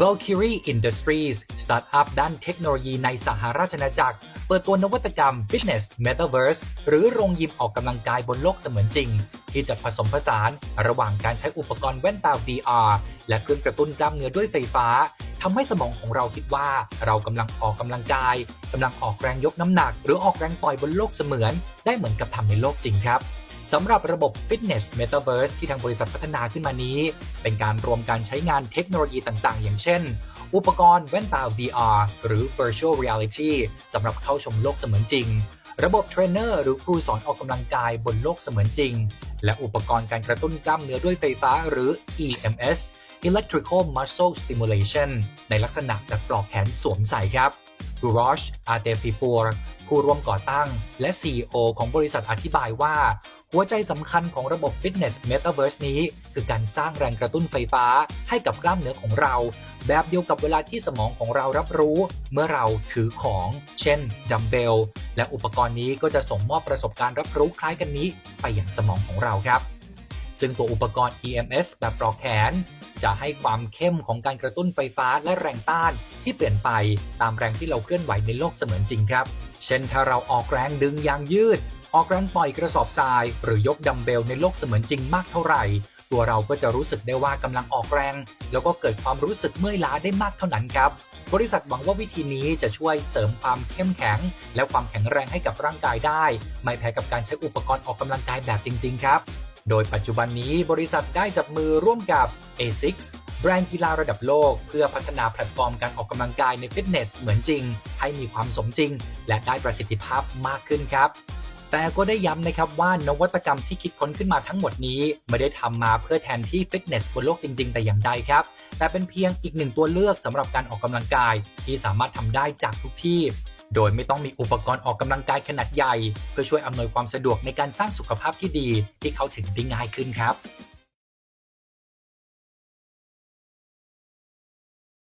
Valkyrie Industries สตาร์ทอัพด้านเทคโนโลยีในสหราชอาณาจักร เปิดตัวนวัตกรรม Fitness Metaverse หรือโรงยิมออกกำลังกายบนโลกเสมือนจริง ที่จะผสมผสานระหว่างการใช้อุปกรณ์แว่นตา VR และเครื่องกระตุ้นกล้ามเนื้อด้วยไฟฟ้าทำให้สมองของเราคิดว่าเรากำลังออกกำลังกายกำลังออกแรงยกน้ำหนัก หรือออกแรงต่อยบนโลกเสมือน ได้เหมือนกับทำในโลกจริงครับ สำหรับระบบ Fitness Metaverse ที่ทางบริษัทพัฒนาขึ้นมานี้ เป็นการรวมการใช้งานเทคโนโลยีต่างๆ อย่างเช่น อุปกรณ์แว่นตา VR หรือ Virtual Reality สำหรับเข้าชมโลกเสมือนจริง ระบบเทรนเนอร์หรือครูสอนออกกำลังกายบนโลกเสมือนจริง และอุปกรณ์การกระตุ้นกล้ามเนื้อด้วยไฟฟ้าหรือ EMS Electrical Muscle Stimulation ในลักษณะแบบปลอกแขนสวมใส่ครับ g u r a s h a r t e f i p o r ผู้ร่วมก่อตั้ง และ CEO ของบริษัทอธิบายว่า หัวใจสำคัญของระบบ Fitness Metaverse นี้ คือการสร้างแรงกระตุ้นไฟฟ้าให้กับกล้ามเนื้อของเรา แบบเดียวกับเวลาที่สมองของเรารับรู้ เมื่อเราถือของ เช่นดัมเบล และอุปกรณ์นี้ก็จะส่งมอบประสบการณ์รับรู้คล้ายกันนี้ ไปยังสมองของเราครับ ซึ่งตัวอุปกรณ์ EMS แบบปลอกแขน จะให้ความเข้มของการกระตุ้นไฟฟ้าและแรงต้านที่เปลี่ยนไปตามแรงที่เราเคลื่อนไหวในโลกเสมือนจริงครับ เช่นถ้าเราออกแรงดึงยางยืด ออกแรงปล่อยกระสอบทราย หรือยกดัมเบลในโลกเสมือนจริงมากเท่าไหร่ ตัวเราก็จะรู้สึกได้ว่ากำลังออกแรง แล้วก็เกิดความรู้สึกเมื่อยล้าได้มากเท่านั้นครับ บริษัทหวังว่าวิธีนี้จะช่วยเสริมความเข้มแข็ง และความแข็งแรงให้กับร่างกายได้ ไม่แพ้กับการใช้อุปกรณ์ออกกำลังกายแบบจริง ๆ ครับ โดยปัจจุบันนี้บริษัทได้จับมือร่วมกับ ASICS แบรนด์กีฬาระดับโลก เพื่อพัฒนาแพลตฟอร์มการออกกำลังกายในฟิตเนสเหมือนจริง ให้มีความสมจริง และได้ประสิทธิภาพมากขึ้นครับ แต่ก็ได้ย้ำนะครับว่านวัตกรรมที่คิดค้นขึ้นมาทั้งหมดนี้ ไม่ได้ทำมาเพื่อแทนที่ฟิตเนสบนโลกจริง ๆ แต่อย่างใดครับ แต่เป็นเพียงอีกหนึ่งตัวเลือกสำหรับการออกกำลังกาย ที่สามารถทำได้จากทุกที่ โดยไม่ต้องมีอุปกรณ์ออกกำลังกายขนาดใหญ่ เพื่อช่วยอำนวยความสะดวกในการสร้างสุขภาพที่ดี ที่เข้าถึงได้ง่ายขึ้นครับ